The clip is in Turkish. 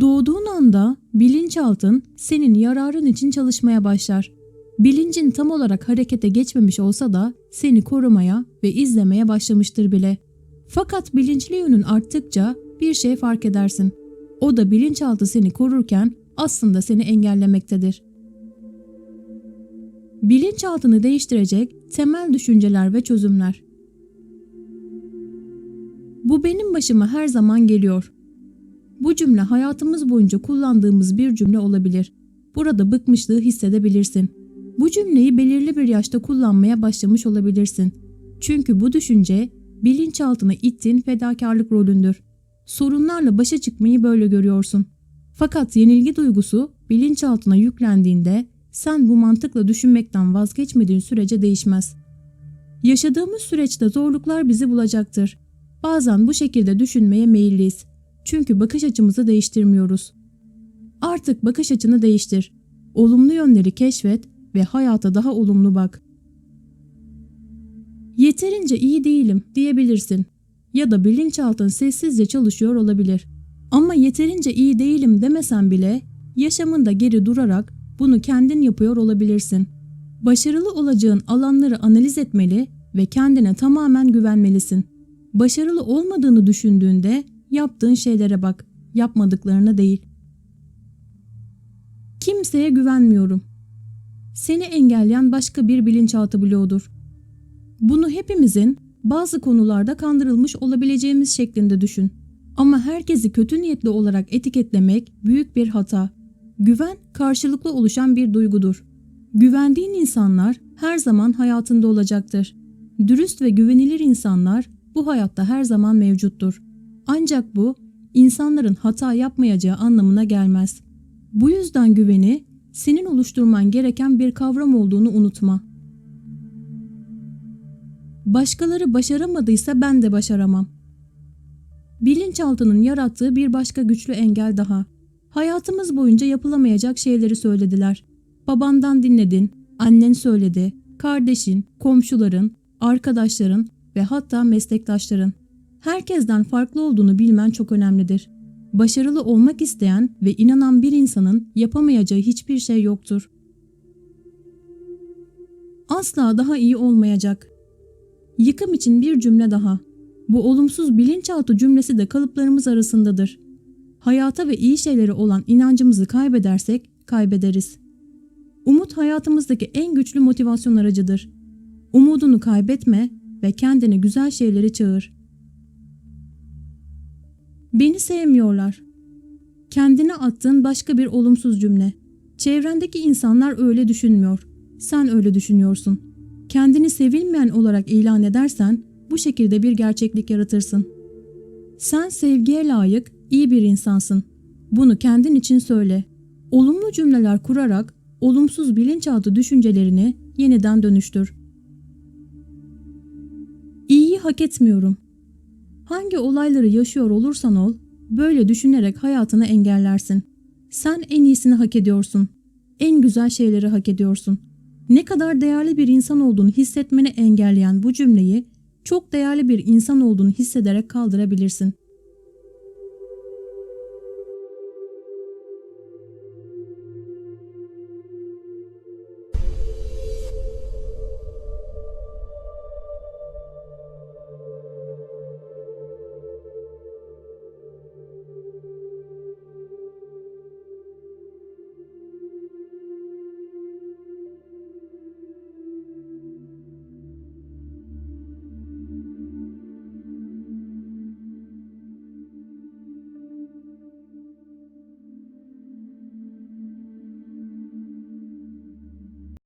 Doğduğun anda bilinçaltın senin yararın için çalışmaya başlar. Bilincin tam olarak harekete geçmemiş olsa da seni korumaya ve izlemeye başlamıştır bile. Fakat bilinçli yönün arttıkça bir şey fark edersin. O da bilinçaltı seni korurken aslında seni engellemektedir. Bilinçaltını değiştirecek temel düşünceler ve çözümler. Bu benim başıma her zaman geliyor. Bu cümle hayatımız boyunca kullandığımız bir cümle olabilir. Burada bıkmışlığı hissedebilirsin. Bu cümleyi belirli bir yaşta kullanmaya başlamış olabilirsin. Çünkü bu düşünce bilinçaltına ittiğin fedakarlık rolündür. Sorunlarla başa çıkmayı böyle görüyorsun. Fakat yenilgi duygusu bilinçaltına yüklendiğinde sen bu mantıkla düşünmekten vazgeçmediğin sürece değişmez. Yaşadığımız süreçte zorluklar bizi bulacaktır. Bazen bu şekilde düşünmeye meyilliyiz. Çünkü bakış açımızı değiştirmiyoruz. Artık bakış açını değiştir. Olumlu yönleri keşfet ve hayata daha olumlu bak. Yeterince iyi değilim diyebilirsin ya da bilinçaltın sessizce çalışıyor olabilir. Ama yeterince iyi değilim demesen bile yaşamında geri durarak bunu kendin yapıyor olabilirsin. Başarılı olacağın alanları analiz etmeli ve kendine tamamen güvenmelisin. Başarılı olmadığını düşündüğünde yaptığın şeylere bak, yapmadıklarına değil. Kimseye güvenmiyorum. Seni engelleyen başka bir bilinçaltı bloğudur. Bunu hepimizin bazı konularda kandırılmış olabileceğimiz şeklinde düşün. Ama herkesi kötü niyetli olarak etiketlemek büyük bir hata. Güven karşılıklı oluşan bir duygudur. Güvendiğin insanlar her zaman hayatında olacaktır. Dürüst ve güvenilir insanlar bu hayatta her zaman mevcuttur. Ancak bu insanların hata yapmayacağı anlamına gelmez. Bu yüzden güveni senin oluşturman gereken bir kavram olduğunu unutma. Başkaları başaramadıysa ben de başaramam. Bilinçaltının yarattığı bir başka güçlü engel daha. Hayatımız boyunca yapılamayacak şeyleri söylediler. Babandan dinledin, annen söyledi, kardeşin, komşuların, arkadaşların ve hatta meslektaşların. Herkesten farklı olduğunu bilmen çok önemlidir. Başarılı olmak isteyen ve inanan bir insanın yapamayacağı hiçbir şey yoktur. Asla daha iyi olmayacak. Yıkım için bir cümle daha. Bu olumsuz bilinçaltı cümlesi de kalıplarımız arasındadır. Hayata ve iyi şeylere olan inancımızı kaybedersek kaybederiz. Umut hayatımızdaki en güçlü motivasyon aracıdır. Umudunu kaybetme ve kendine güzel şeyleri çağır. Beni sevmiyorlar. Kendine attığın başka bir olumsuz cümle. Çevrendeki insanlar öyle düşünmüyor. Sen öyle düşünüyorsun. Kendini sevilmeyen olarak ilan edersen bu şekilde bir gerçeklik yaratırsın. Sen sevgiye layık, iyi bir insansın. Bunu kendin için söyle. Olumlu cümleler kurarak olumsuz bilinçaltı düşüncelerini yeniden dönüştür. İyiyi hak etmiyorum. Hangi olayları yaşıyor olursan ol, böyle düşünerek hayatını engellersin. Sen en iyisini hak ediyorsun. En güzel şeyleri hak ediyorsun. Ne kadar değerli bir insan olduğunu hissetmeni engelleyen bu cümleyi çok değerli bir insan olduğunu hissederek kaldırabilirsin.